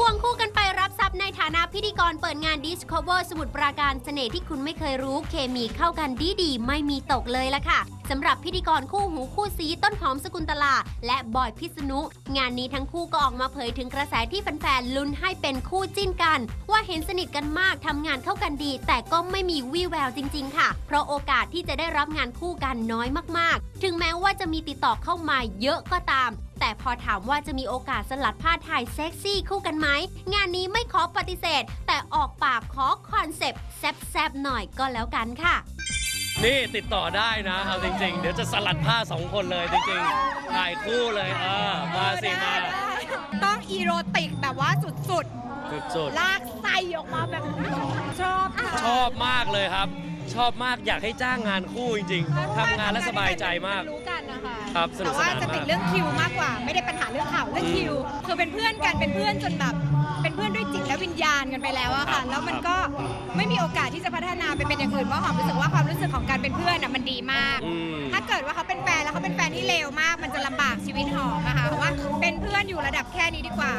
ควงคู่กันไป ในฐานะพิธีกรเปิดงาน Discover สมุทรปราการเสน่ห์ที่คุณไม่เคยรู้เคมีเข้ากันดีดีไม่มีตกเลยละค่ะสำหรับพิธีกรคู่หูคู่ซีต้นหอมสกุลตลา และบอยพิษณุ งานนี้ทั้งคู่ก็ออกมาเผยถึงกระแสที่แฟนๆลุ้นให้เป็นคู่จิ้นกัน ว่าเห็นสนิทกันมากทำงานเข้ากันดี แต่ก็ไม่มีวี่แววจริง ๆ ค่ะ เพราะโอกาสที่จะได้รับงานคู่กันน้อยมากๆ ถึงแม้ว่าจะมีติดต่อเข้ามาเยอะก็ตาม แต่พอถามว่าจะมีโอกาสสลัดผ้าถ่ายเซ็กซี่คู่กันไหมงานนี้ไม่ขอปฏิเสธ แต่ออกปากขอคอนเซปต์แซบๆหน่อยก็แล้วกันค่ะ นี่ติดต่อได้นะเอาจริง ๆ เดี๋ยวจะสลัดผ้าสองคนเลยจริงๆถ่ายคู่เลยเออมาสิมาต้องอีโรติกแบบว่าสุดสุดๆลากไส้ออกมาแบบชอบค่ะๆชอบมากเลยครับ ชอบมากอยากให้จ้างงานคู่จริงๆทำงานแล้วสบายใจมากรู้กันนะคะครับสนุแต่กสว่านานจะติดมากเรื่องคิวมากกว่า ไม่ได้ปัญหาเรื่องข่าวเรื่องคิวคือเป็นเพื่อนกันเป็นเพื่อนจนแบบ เป็นเพื่อนด้วยจิตและวิญญาณกันไปแล้วอะค่ะแล้วมันก็ไม่มีโอกาสที่จะพัฒนาไปเป็นอย่างอื่นเพราะหอมรู้สึกว่าความรู้สึกของการเป็นเพื่อนอะมันดีมาก อืม ถ้าเกิดว่าเขาเป็นแฟนแล้วเขาเป็นแฟนที่เลวมาก มันจะลำบากชีวิตหอมนะคะเพราะว่าเป็นเพื่อนอยู่ระดับแค่นี้ดีกว่า